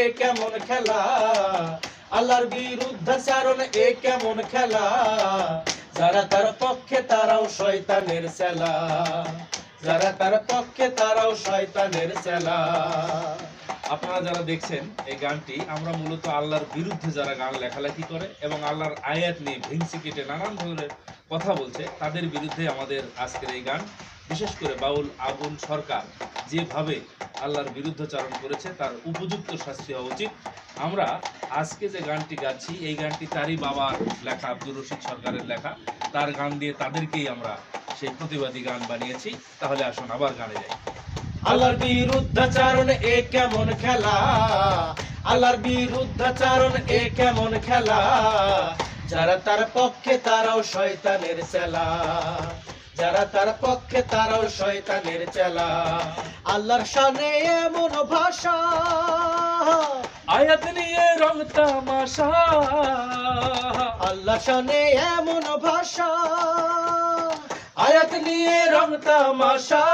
এ কেমন খেলা? এ কেমন খেলা? যারা তার পক্ষে তারাও শয়তানের যারা তার পক্ষে তারাও শয়তানের আপনারা যারা দেখছেন এই গানটি, আমরা মূলত আল্লাহর বিরুদ্ধে যারা গান লেখালেখি করে এবং আল্লাহর আয়াত নিয়ে ভেংসি কেটে নানান ধরনের কথা বলছে, তাদের বিরুদ্ধে আমাদের আজকের এই গান, বিশেষ করে বাউল আবুল সরকার। যেভাবে আল্লাহর বিরুদ্ধাচারণ করেছে, তার উপযুক্ত শাস্তি হওয়া উচিত। আমরা আজকে যে গানটি গাচ্ছি, এই গানটি তারই বাবার লেখা, আব্দুর রশিদ সরকারের লেখা। তার গান দিয়ে তাদেরকেই আমরা সেই প্রতিবাদী গান বানিয়েছি। তাহলে আসুন, আবার গানে যাই। আল্লাহর বিরুদ্ধাচারণ এ কেমন খেলা? আল্লাহর বিরুদ্ধাচারণ এ কেমন খেলা? যারা তার পক্ষে, তারাও শয়তানের চেলা। যারা তার পক্ষে তারাও শয়তানের চেলা। আল্লাহর শানে এমন ভাষা আয়াত নিয়ে রং তামাশা। আল্লাহ শানে এমন ভাষা আয়াত নিয়ে রং তামাশা।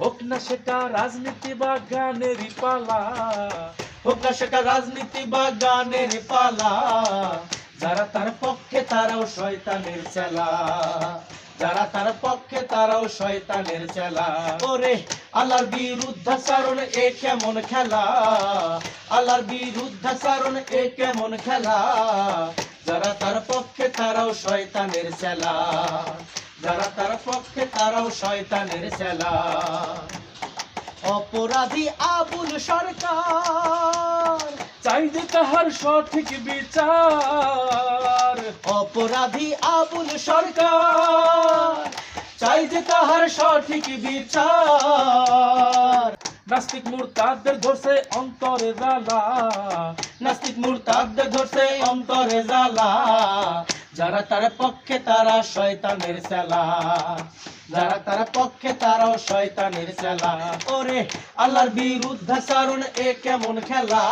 হোক না সেটা রাজনীতি বা গানেরই পালা। হোক না সেটা রাজনীতি বা গানের পালা। যারা তার পক্ষে তারাও শয়তানের চেলা। যারা তার পক্ষে তারাও শয়তানের চেলা। ওরে, আল্লাহর বিরুদ্ধাচারণ এ কেমন খেলা? আল্লাহর বিরুদ্ধাচারণ এ কেমন খেলা? যারা তার পক্ষে তারাও শয়তানের চেলা। যারা তার পক্ষে তারাও শয়তানের চেলা। অপরাধী আবুল সরকার চাই যে তাহার সঠিক বিচার। অপরাধী আবুল সরকার চাই যে তাহার সঠিক বিচার। নাস্তিক মুরতাদের ধরছে অন্তরে জ্বালা। নাস্তিক মুরতাদদের ধরছে অন্তরে জ্বালা। যারা তার পক্ষে তারা শয়তানের সেলা যারা তার পক্ষে তারাও শয়তানের সেলা ওরে আল্লাহর বিরুদ্ধাচারণ এ কেমন খেলা।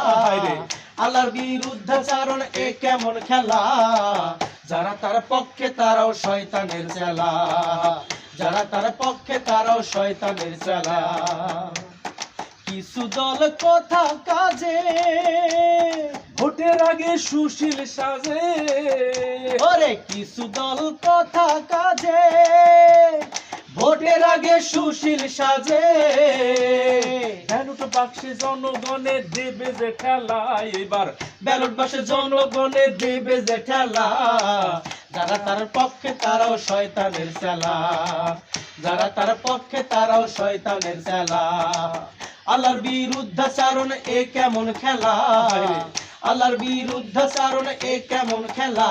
আল্লাহর বিরুদ্ধাচারণ এ কেমন খেলা? যারা তার পক্ষে তারাও শয়তানের সেলা যারা তার পক্ষে তারাও শয়তানের সেলা কিছু দল কথা কাজে ভোটের আগে সুশীল সাজে। ওরে কিছু দল কথা কাজে আগে সুশীল সাজে। ব্যালট বাক্সে জনগণে দেবে যে খেলা এবার। ব্যালট বাসে জনগণে দেবে যে ঠেলা যারা তার পক্ষে তারাও শয়তানের চেলা। যারা তার পক্ষে তারাও শয়তানের চেলা। আল্লাহর বিরুদ্ধাচারণ এ কেমন খেলা? আল্লাহর বিরুদ্ধাচারণ এ কেমন খেলা?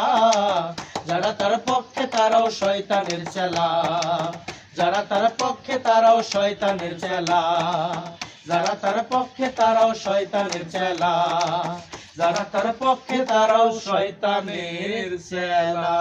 যারা তার পক্ষে তারাও শয়তানের চেলা। যারা তার পক্ষে তারাও শয়তানের চেলা। যারা তার পক্ষে তারাও শয়তানের চেলা। যারা তার পক্ষে তারাও শয়তানের চেলা।